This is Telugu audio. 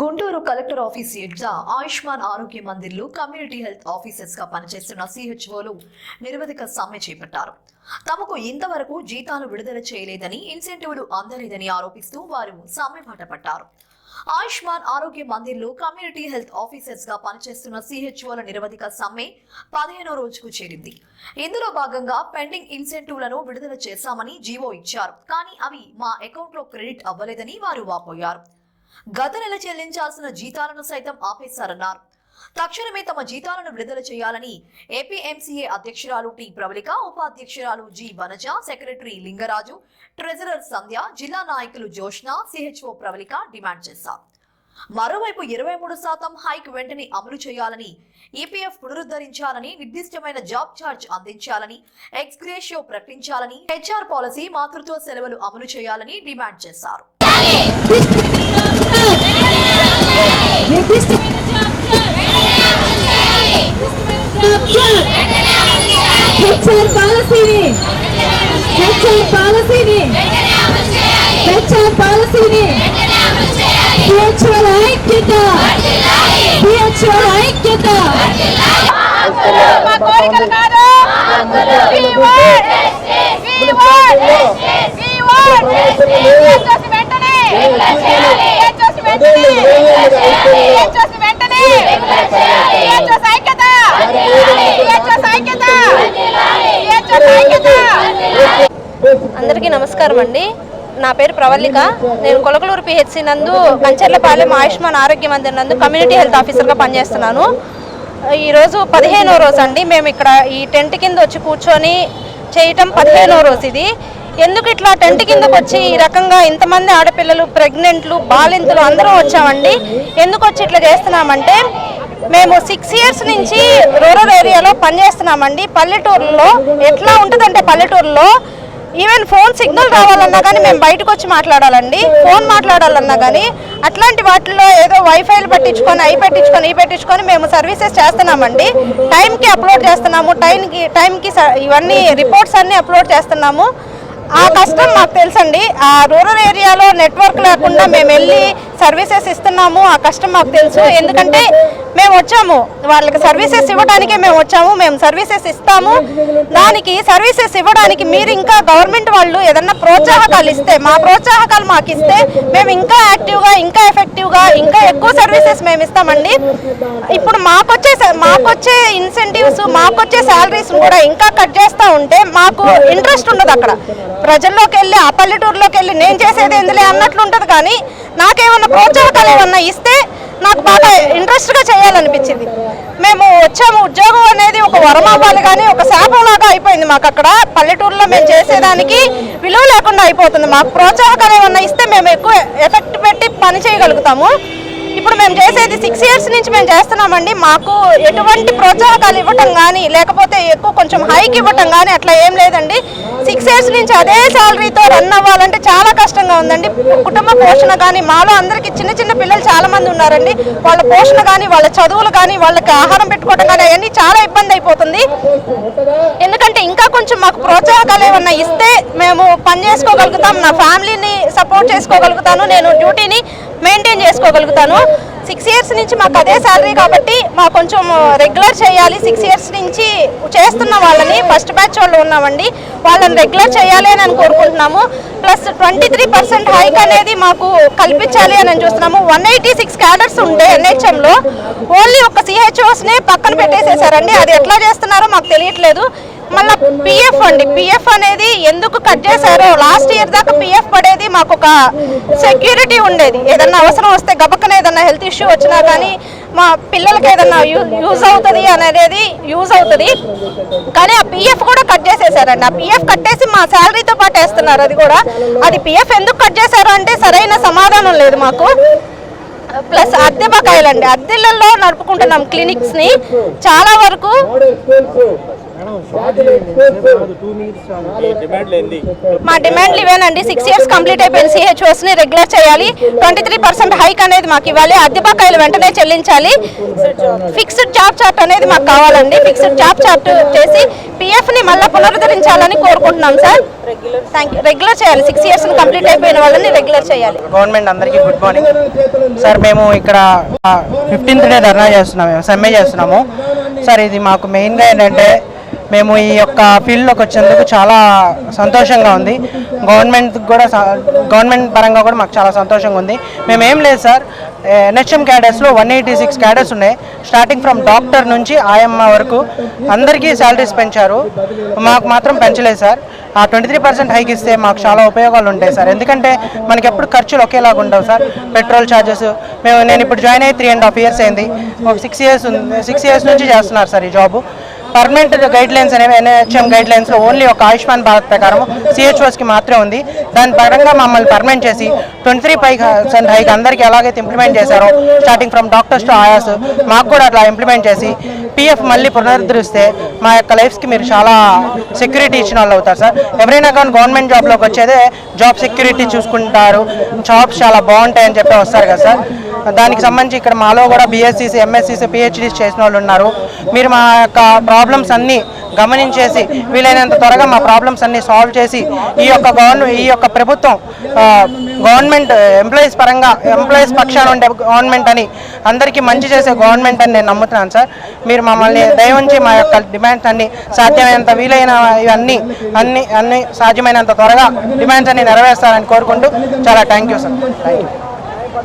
గుంటూరు కలెక్టర్ ఆఫీస్ ఎడ్జ ఆయుష్మాన్ ఆరోగ్య మందిర్లు కమ్యూనిటీ హెల్త్ ఆఫీసర్స్గా పనిచేస్తున్న సిహెచ్ఓలు నిరవధిక సమ్మె చేపట్టారు. తమకు ఇంతవరకు జీతాలు విడుదల చేయలేదని ఇన్సెంటివ్లు అందలేదని ఆరోపిస్తూ వారు సమ్మె బాట పట్టారు. ఆయుష్మాన్ ఆరోగ్య మందిర్లు కమ్యూనిటీ హెల్త్ ఆఫీసర్స్గా పనిచేస్తున్న సిహెచ్ఓల నిరవధిక సమ్మె పదిహేనో రోజుకు చేరింది. ఇందులో భాగంగా పెండింగ్ ఇన్సెంటివ్లను విడుదల చేశామని జీవో ఇచ్చారు. కానీ అవి మా అకౌంట్లో క్రెడిట్ అవ్వలేదని వారు వాపోయారు. గత నెల చెల్లించాల్సిన జీతాలను సైతం ఆపేశారన్నారు. తక్షణమే తమ జీతాలను విడుదల చేయాలని ఏపీఎంసీఏ అధ్యక్షురాలు T. Pravalika ఉపాధ్యక్షురాలు G. Vanaja secretary Lingaraju treasurer Sandhya జిల్లా నాయకులు జోష్న సిహెచ్ఓ ప్రవళిక డిమాండ్ చేశారు. మరోవైపు ఇరవై మూడు శాతం హైక్ వెంటనే అమలు చేయాలని ఈపీఎఫ్ పునరుద్ధరించాలని నిర్దిష్టమైన జాబ్ ఛార్జ్ అందించాలని ఎక్స్గ్రేషియో ప్రకటించాలని హెచ్ఆర్ పాలసీ మాతృత్వ సెలవులు అమలు చేయాలని డిమాండ్ చేశారు. హెచ్ఆర్ పాలసీని హెచ్ఆర్ పాలసీని హెచ్ఆర్ పాలసీని పిహెచ్ఆర్ ఐక్యత పిహెచ్ఆర్ ఐక్యత మా కోరికలు కాదు అందరికీ నమస్కారం అండి. నా పేరు ప్రవల్లిక. నేను కొలకలూరు పిహెచ్సి నందు కంచర్లపాలెం ఆయుష్మాన్ ఆరోగ్య మందిర్ నందు కమ్యూనిటీ హెల్త్ ఆఫీసర్గా పనిచేస్తున్నాను. ఈరోజు పదిహేనో రోజు అండి. మేము ఇక్కడ ఈ టెంట్ కింద వచ్చి కూర్చొని చేయటం పదిహేనో రోజు ఇది. ఎందుకు ఇట్లా టెంట్ కిందకు వచ్చి ఈ రకంగా ఇంతమంది ఆడపిల్లలు ప్రెగ్నెంట్లు బాలింతలు అందరూ వచ్చామండి? ఎందుకు వచ్చి ఇట్లా చేస్తున్నామంటే మేము సిక్స్ ఇయర్స్ నుంచి రూరల్ ఏరియాలో పనిచేస్తున్నామండి. పల్లెటూరులో ఎట్లా ఉంటుందంటే పల్లెటూరులో ఈవెన్ ఫోన్ సిగ్నల్ రావాలన్నా కానీ మేము బయటకు వచ్చి మాట్లాడాలండి. ఫోన్ మాట్లాడాలన్నా కానీ అట్లాంటి వాటిల్లో ఏదో వైఫైలు పట్టించుకొని అవి పెట్టించుకొని ఇవి పెట్టించుకొని మేము సర్వీసెస్ చేస్తున్నామండి. టైంకి అప్లోడ్ చేస్తున్నాము. టైంకి టైంకి స- ఇవన్నీ రిపోర్ట్స్ అన్నీ అప్లోడ్ చేస్తున్నాము. ఆ కష్టం మాకు తెలుసండి. ఆ రూరల్ ఏరియాలో నెట్వర్క్ లేకుండా మేము వెళ్ళి సర్వీసెస్ ఇస్తున్నాము ఆ కష్టం మాకు తెలుసు. ఎందుకంటే మేము వచ్చాము. వాళ్ళకి సర్వీసెస్ ఇవ్వడానికే మేము వచ్చాము. మేము సర్వీసెస్ ఇస్తాము. దానికి సర్వీసెస్ ఇవ్వడానికి మీరు ఇంకా గవర్నమెంట్ వాళ్ళు ఏదన్నా ప్రోత్సాహకాలు ఇస్తే మా ప్రోత్సాహకాలు మాకు ఇస్తే మేము ఇంకా యాక్టివ్గా ఇంకా ఎఫెక్టివ్గా ఇంకా ఎక్కువ సర్వీసెస్ మేము ఇస్తామండి. ఇప్పుడు మాకొచ్చే మాకొచ్చే ఇన్సెంటివ్స్ మాకొచ్చే శాలరీస్ కూడా ఇంకా కట్ చేస్తూ ఉంటే మాకు ఇంట్రెస్ట్ ఉండదు అక్కడ. ప్రజల్లోకి వెళ్ళి ఆ పల్లెటూరులోకి వెళ్ళి నేను చేసేది ఎందులే అన్నట్లు ఉంటుంది కానీ నాకేమన్నా ప్రోత్సాహకాలు ఏమన్నా ఇస్తే నాకు బాగా ఇంట్రెస్ట్గా చేయాలనిపించింది. మేము వచ్చాము ఉద్యోగం అనేది ఒక వరం అవ్వాలి కానీ ఒక శాపంలాగా అయిపోయింది మాకు అక్కడ. పల్లెటూరులో మేము చేసేదానికి విలువ లేకుండా అయిపోతుంది. మాకు ప్రోత్సాహకాలు ఏమన్నా ఇస్తే మేము ఎక్కువ ఎఫెక్ట్ పెట్టి పని చేయగలుగుతాము. ఇప్పుడు మేము చేసేది సిక్స్ ఇయర్స్ నుంచి మేము చేస్తున్నామండి. మాకు ఎటువంటి ప్రోత్సాహకాలు ఇవ్వటం కానీ లేకపోతే ఎక్కువ కొంచెం హైక్ ఇవ్వటం కానీ అట్లా ఏం లేదండి. సిక్స్ ఇయర్స్ నుంచి అదే శాలరీతో రన్ అవ్వాలంటే చాలా కష్టంగా ఉందండి. కుటుంబ పోషణ కానీ మాలో అందరికీ చిన్న చిన్న పిల్లలు చాలా మంది ఉన్నారండి. వాళ్ళ పోషణ కానీ వాళ్ళ చదువులు కానీ వాళ్ళకి ఆహారం పెట్టుకోవడం కానీ అవన్నీ చాలా ఇబ్బంది అయిపోతుంది. ఎందుకంటే ఇంకా కొంచెం మాకు ప్రోత్సాహకాలు ఏమన్నా ఇస్తే మేము పని చేసుకోగలుగుతాం నా ఫ్యామిలీని సపోర్ట్ చేసుకోగలుగుతాను నేను డ్యూటీని మెయింటైన్ చేసుకోగలుగుతాను. సిక్స్ ఇయర్స్ నుంచి మాకు అదే శాలరీ కాబట్టి మాకు కొంచెం రెగ్యులర్ చేయాలి. సిక్స్ ఇయర్స్ నుంచి చేస్తున్న ఫస్ట్ బ్యాచ్ వాళ్ళు ఉన్నామండి. వాళ్ళని రెగ్యులర్ చేయాలి అని కోరుకుంటున్నాము. Plus twenty three percent hike అనేది మాకు కల్పించాలి అని చూస్తున్నాము. వన్ ఎయిటీ సిక్స్ క్యాడర్స్ ఉంటే ఎన్హెచ్ఎంలో ఓన్లీ ఒక సిహెచ్ఓస్ని పక్కన పెట్టేసేసారండి. అది ఎట్లా చేస్తున్నారో మాకు తెలియట్లేదు. మళ్ళీ పిఎఫ్ అండి. పిఎఫ్ అనేది ఎందుకు కట్ చేశారో లాస్ట్ ఇయర్ దాకా పిఎఫ్ పడేది మాకు ఒక సెక్యూరిటీ ఉండేది. ఏదన్నా అవసరం వస్తే గబక్కన ఏదన్నా హెల్త్ ఇష్యూ వచ్చినా కానీ మా పిల్లలకి ఏదన్నా యూజ్ అవుతుంది అనేది యూజ్ అవుతుంది. కానీ ఆ పిఎఫ్ కూడా కట్ చేసేసారండి. ఆ పిఎఫ్ కట్టేసి మా శాలరీతో పాటు వేస్తున్నారు అది కూడా. అది పిఎఫ్ ఎందుకు కట్ చేశారు అంటే సరైన సమాధానం లేదు మాకు. ప్లస్ అద్దె బకాయిలండి. అద్దెలలో నడుపుకుంటున్నాం క్లినిక్స్ని చాలా వరకు మా డిమాండ్లు ఇవేనండి సిక్స్ ఇయర్స్ కంప్లీట్ అయిపోయిన సిహెచ్ఓస్ని రెగ్యులర్ చేయాలి. ట్వంటీ త్రీ పర్సెంట్ హైక్ అనేది మాకు ఇవ్వాలి. అద్దె బకాయిలు వెంటనే చెల్లించాలి. ఫిక్స్డ్ జాబ్ చార్ట్ అనేది మాకు కావాలండి. ఫిక్స్డ్ జాబ్ చార్ట్ చేసి పిఎఫ్ని మళ్ళీ పునరుద్ధరించాలని కోరుకుంటున్నాం సార్ రెగ్యులర్ చేయాలి. సిక్స్ ఇయర్స్ కంప్లీట్ అయిపోయిన వాళ్ళని రెగ్యులర్ చేయాలి. గవర్నమెంట్ అందరికీ గుడ్ మార్నింగ్ సార్ మేము ఇక్కడ ఫిఫ్టీన్త్ డే ధర్నా చేస్తున్నాము సమ్మె చేస్తున్నాము. సార్ ఇది మాకు మెయిన్గా ఏంటంటే మేము ఈ యొక్క ఫీల్డ్లోకి వచ్చేందుకు చాలా సంతోషంగా ఉంది. గవర్నమెంట్ కూడా గవర్నమెంట్ పరంగా కూడా మాకు చాలా సంతోషంగా ఉంది. మేము ఏం లేదు సార్. ఎన్హెచ్ఎం క్యాడర్స్లో వన్ ఎయిటీ సిక్స్ క్యాడర్స్ ఉన్నాయి. స్టార్టింగ్ ఫ్రమ్ డాక్టర్ నుంచి ఆయమ్మ వరకు అందరికీ శాలరీస్ పెంచారు. మాకు మాత్రం పెంచలేదు సార్. ఆ ట్వంటీ త్రీ పర్సెంట్ హైక్ ఇస్తే మాకు చాలా ఉపయోగాలు ఉంటాయి సార్. ఎందుకంటే మనకి ఎప్పుడు ఖర్చులు ఒకేలాగా ఉండవు సార్. పెట్రోల్ ఛార్జెస్ మేము నేను ఇప్పుడు జాయిన్ అయ్యి త్రీ అండ్ హాఫ్ ఇయర్స్ అయింది. ఒక సిక్స్ ఇయర్స్ సిక్స్ ఇయర్స్ నుంచి చేస్తున్నారు సార్ ఈ జాబ్ పర్మనెంట్ గైడ్ లైన్స్ అనేవి ఎన్హెచ్ఎం గైడ్ లైన్స్లో ఓన్లీ ఒక ఆయుష్మాన్ భారత్ ప్రకారం సిహెచ్ఓస్కి మాత్రమే ఉంది. దాని పరంగా మమ్మల్ని పర్మనెంట్ చేసి ట్వంటీ త్రీ పై పర్సెంట్ హైక్ అందరికీ ఎలాగైతే ఇంప్లిమెంట్ చేశారో starting from doctors to ayahs మాకు కూడా అట్లా ఇంప్లిమెంట్ చేసి పిఎఫ్ మళ్ళీ పునరుద్ధరిస్తే మా యొక్క లైఫ్స్కి మీరు చాలా సెక్యూరిటీ ఇచ్చిన వాళ్ళు అవుతారు సార్. ఎవరైనా కానీ గవర్నమెంట్ జాబ్లోకి వచ్చేదే జాబ్ సెక్యూరిటీ చూసుకుంటారు జాబ్స్ చాలా బాగుంటాయని చెప్పి వస్తారు కదా సార్. దానికి సంబంధించి ఇక్కడ మాలో కూడా బీఎస్సీసీ ఎంఎస్సీసీ పిహెచ్డీస్ చేసిన వాళ్ళు ఉన్నారు. మీరు మా యొక్క ప్రాబ్లమ్స్ అన్నీ గమనించేసి వీలైనంత త్వరగా మా ప్రాబ్లమ్స్ అన్ని సాల్వ్ చేసి ఈ యొక్క గవర్నమెంట్ ఈ యొక్క ప్రభుత్వం గవర్నమెంట్ ఎంప్లాయీస్ పరంగా ఎంప్లాయీస్ పక్షాన ఉండే గవర్నమెంట్ అని అందరికీ మంచి చేసే గవర్నమెంట్ అని నేను నమ్ముతున్నాను సార్. మీరు మమ్మల్ని దయవుంచి మా యొక్క డిమాండ్స్ అన్ని సాధ్యమైనంత వీలైన ఇవన్నీ అన్ని అన్ని సాధ్యమైనంత త్వరగా డిమాండ్స్ అన్ని నెరవేర్స్తారని కోరుకుంటూ చాలా thank you sir thank you